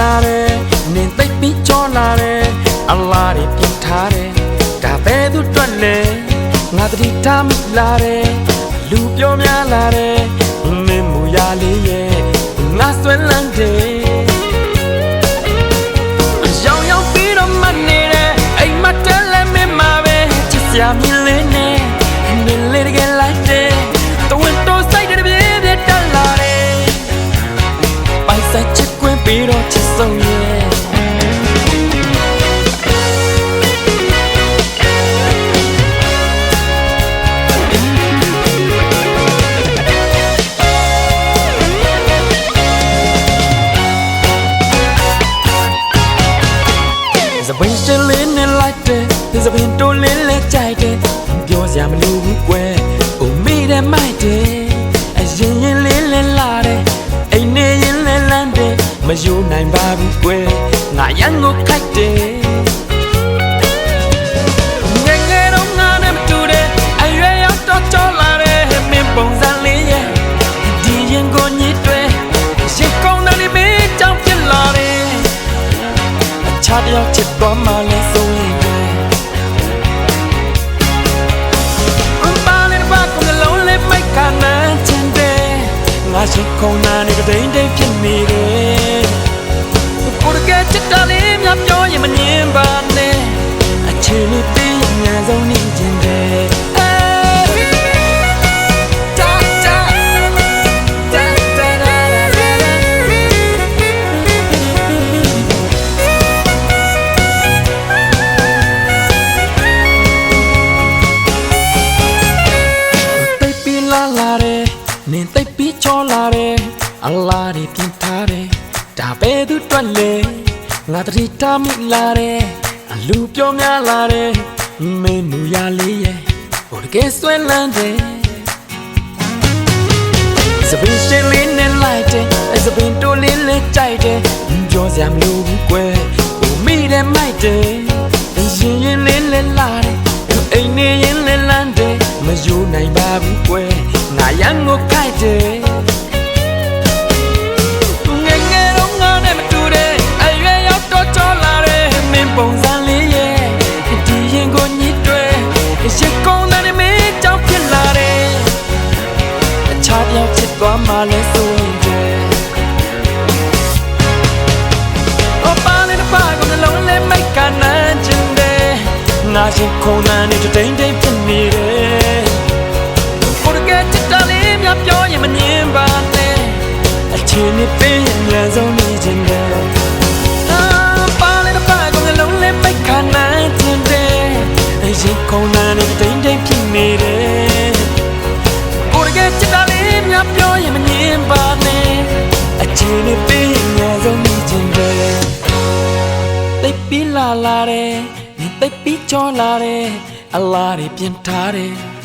လာတယ်နင်သိပ်ပြီးကြောလာတယ်အလားတွေပြင်ထားတယ်ဒါပဲသူတွေ့လဲငါတတိထားမိလာတယ်လူပြောများလာတယ် စပင်းရှင်းလေးနဲ့လိုက်တယ်ဒီစပင်းတိုးလေးလဲကြိုက်တယ်ပြောစရာမလိုဘူးကွယ်အိုမိတယ်မိုက်တယ်အရင်ရင်လေးလဲလာတယ်အိမ်နေရင်လဲလန်းတယ်မယူနိုင်ပါဘူးကွယ်ငါရန်ကိုခိုက်တယ် យកចិត្តបងមកលេងសួងលេងដែរ I'm falling back on the lonely make I not and day ងាយជិះកូនណានេះក៏ដេញដេញជាមីរេពូរកែចិត្តដល់នេះញ៉ាំយកយ៉ាងមិនញៀមបានទេអាឈឺនេះទីយ៉ាងណាចូលនេះជា နင်တိတ်ပြီးချောလာတယ်အလားတွေပြင်ထားတယ်ဒါပဲသူတွက်လေငါတတိထားမိလာတယ်အလူပြောများလာတယ်မင်းမူရလေးရဲ့ဟိုတကယ်ဆွဲလန်းတယ်စပင်းရှင်းလေးနဲ့လိုက်တယ်အဲစပင်းတိုးလေးလေးကြိုက်တယ်ပြောစရာမလိုဘူးကွယ်ဟိုမိတယ်မိုက်တယ်ရင်ရင်လေးလေးလာတယ်အိမ်နေရင်လေးလန်းတယ်မယူနိုင်ပါဘူးကွယ်ငါ ရန်ကိုခိုက်တယ်ငယ်ငယ်တော့ငါနဲ့မတူတဲ့အရွယ်ရောက်တော့ကြောလာတယ်မင်းပုံစံလေးရဲ့ဒီရင်ကိုညစ်တွေရင်ကုန်းတယ်မင်းကြောင့်ဖြစ်လာတယ်အခြားပြောင်းဖြစ်သွားမှလည်းစိုးရင်တယ်။အပါလေးတစ်ပါးကိုနှလုံးလေးမိတ်ကနမ်းချင်တယ်။ငါရှင်ခုံနန်းနဲ့တိမ်တိမ် ချင်းနဲ့ပေးရင်လည်းဆုံးနေချင်တယ်။အာပါလေးတစ်ပါးကိုနှလုံးလေးမိတ်ကနမ်းချင်တယ်။အရှင်ခုံနန်းနဲ့တိမ်တိမ်ဖြစ်နေတယ်။ကိုယ်တကယ်ချစ်တာလေးများပြောရင်မငင်းပါနဲ့အချင်းနဲ့ပေးရင်အများဆုံးနေချင်တယ်တိတ်ပြီးလာလာတယ်နင်တိတ်ပြီးချောလာတယ်အလားတွေပြင်ထားတယ်